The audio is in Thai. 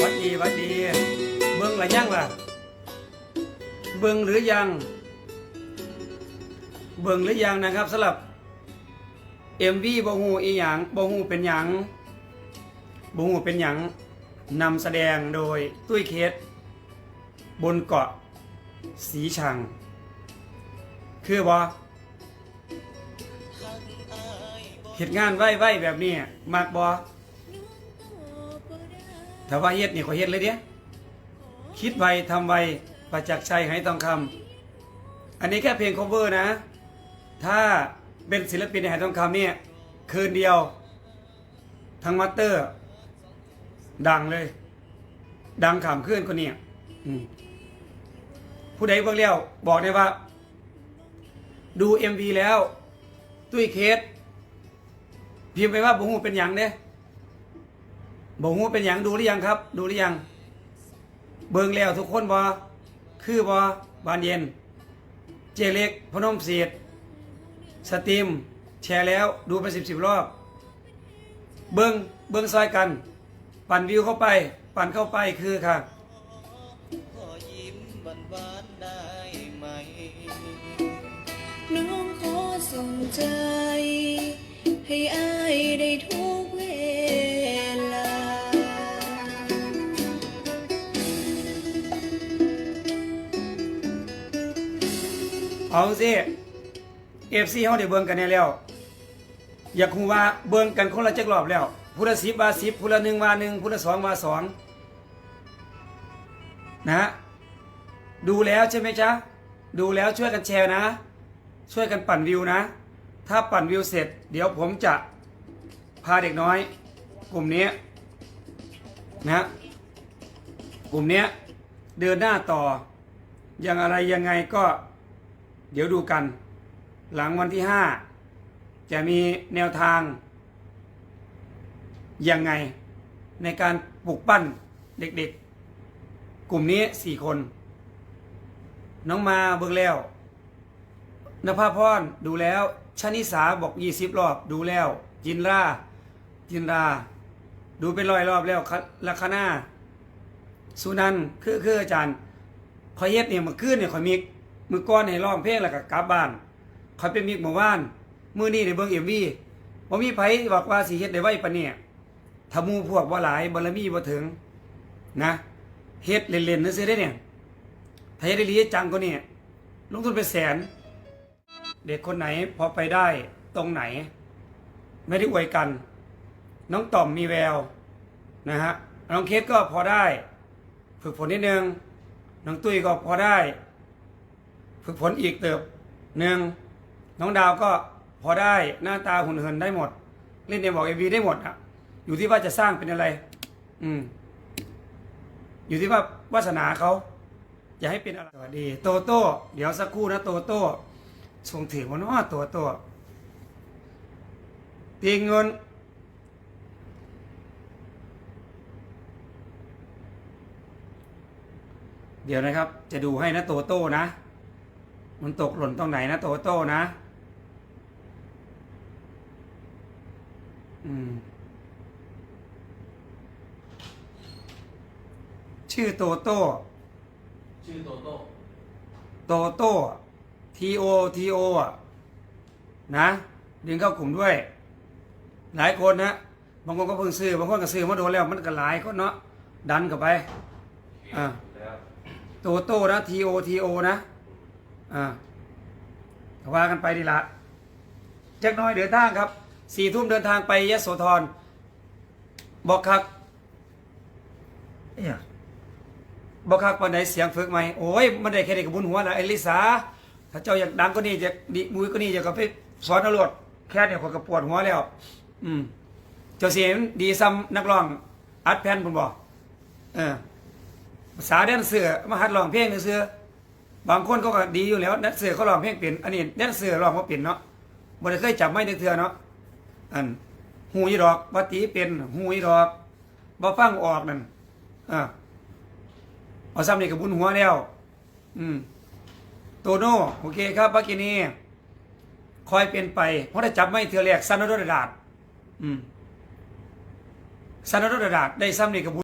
วัดดีวัดดี เบิ่งหรือยังล่ะ เบิ่งหรือยัง เบิ่งหรือยังนะครับสำหรับ MV บ่ฮู้อีหยังบ่ฮู้เป็นหยังบ่ฮู้เป็นหยังนำแสดงโดยตุ้ยเคสบนเกาะสีชัง คือบ่เหตุงานไว้ๆแบบนี้มักบ่ ถ้าว่าเฮ็ดนี่ขอเฮ็ดเลยเด้คิดไวทำไวประจักษ์ชัยให้ทองคำอันนี้แค่เพลง cover นะ ถ้าเป็นศิลปินในหายทองคำเนี่ยคืนเดียว ทั้งมัตเตอร์ ดังเลย ดังขำขึ้นคนนี้ผู้ใดเบิ่งแล้วบอกได้ว่า ดู MV แล้ว ตุ้ยเคสพิมพ์ไปว่าบ่ฮู้เป็นหยังเด้ บ่ฮู้เป็นหยังดูหรือยังครับ ดูหรือยัง เบิ่งแล้วทุกคนบ่คือบ่บานเย็น เจเล็กพนมเสียดสตรีม แชร์แล้วดูไปสิบสิบรอบ เบิ้งเบิ้งซอยกัน ปั่นวิวเข้าไป ปั่นเข้าไปคือค่ะน้องขอส่งใจให้อา เอาสิเอฟซีเขาได้เบิ่งกันแน่แล้ว อยากคูว่าเบิ่งกันคนละจักรอบแล้วผู้ละสิบว่าสิบผู้ละหนึ่งว่าหนึ่งผู้ละสองว่าสองนะฮะดูแล้วใช่ไหมจ๊ะ ดูแล้วช่วยกันแชร์นะ ช่วยกันปั่นวิวนะ ถ้าปั่นวิวเสร็จ เดี๋ยวผมจะพาเด็กน้อย กลุ่มนี้นะกลุ่มนี้เดินหน้าต่อยังอะไรยังไงก็ เดี๋ยวดูกัน หลังวันที่ห้าจะมีแนวทาง ยังไงในการปลูกปั้นเด็กๆ กลุ่มนี้สี่คน น้องมาเบิ่งแล้วนภาพรดูแล้วชนิสาบอกยี่สิบรอบดูแล้ว จินราจินรา ดูเป็นร้อยรอบแล้วคะลัคนาสุนันคือคืออาจารย์คอยเฮ็ดเนี่ยมื่อคืนเนี่ยคอยมิก มือก้อนให้ร้องเพลงแล้วก็กลับบ้านคอยเป็นมิกเมื่อวาน มือนี้ได้เบิ่ง MV บ่มีไผบอกว่าสิเฮ็ดได้ไวปานนี้ถ้ามูพวกบ่หลายบารมีบ่ถึง นะเฮ็ดเล่นๆซื่อๆได้เนี่ยถ้าเฮ็ดได้ดีจังกว่านี้ลงทุนเป็นแสน เด็กคนไหนพอไปได้ตรงไหน ไม่ได้อวยกัน น้องต่อมมีแววนะฮะน้องเคสก็พอได้ ฝึกฝนนิดนึงน้องตุ้ยก็พอได้ ฝึกฝนอีกเติบหนึ่งน้องดาวก็พอได้หน้าตาหุ่นเหินได้หมด เล่นในบอกเอวีได้หมดอะ อยู่ที่ว่าจะสร้างเป็นอะไร อืม อยู่ที่ว่าวาสนาเขาอย่าให้เป็นอะไรสวัสดี โตโต้เดี๋ยวสักครู่นะโตโต้ส่งถึงวันน้อโตโต้ตีเงินเดี๋ยวนะครับ จะดูให้นะโตโต้นะ มันตกหล่นตรงไหนนะโตโต้นะ อืม ชื่อโตโต้ ชื่อโตโต้ โตโต้ T O T O อะ นะดึงเข้ากลุ่มด้วย หลายคนนะ บางคนก็เพิ่งซื้อบางคนก็ซื้อมาโดนแล้ว มันก็หลายคนเนาะดันเข้าไป อ่าแล้วโตโต้นะ T O T O นะ อ่าว่ากันไปดีละจักหน้อยเดินทางครับสี่ทุ่มเดินทางไปยโสธรบอกครับเนี่ยบอกครับวันไหนเสียงฝึกไหมโอ้ยมันได้แค่เด็กกับบุญหัวละไอลิสาถ้าเจ้าอยากดังก็นี่จะดีมุ้ยก็นี่จะก็ไปสอนตำรวจแค่เนี่ยคนก็ปวดหัวแล้ว อืมเจ้าเสียงดีซ้ำนักร้องอัดแผ่นผมบอกเออภาษาแดนเสือมาหัดร้องเพลงเสือ บางคนเขาก็ดีอยู่แล้วแดนเสือเขาร้องเพลงเป็นอันนี้แดนเสือร้องว่าเป็นเนาะบ่ได้เคยจับไม้ในเทือเนาะอันหูยดอกบ่ตีเป็นหูยดอกบ่ฟังออกนั่นอ่าเอาซ้ำนี่กับบุญหัวแล้ว อืมโตโน่โอเคครับบักกินีคอยเป็นไปเพราะได้จับไม้เทือแรกซันโดดดาดอืมซันโดดดาดได้ซ้ำนี่กับบุญ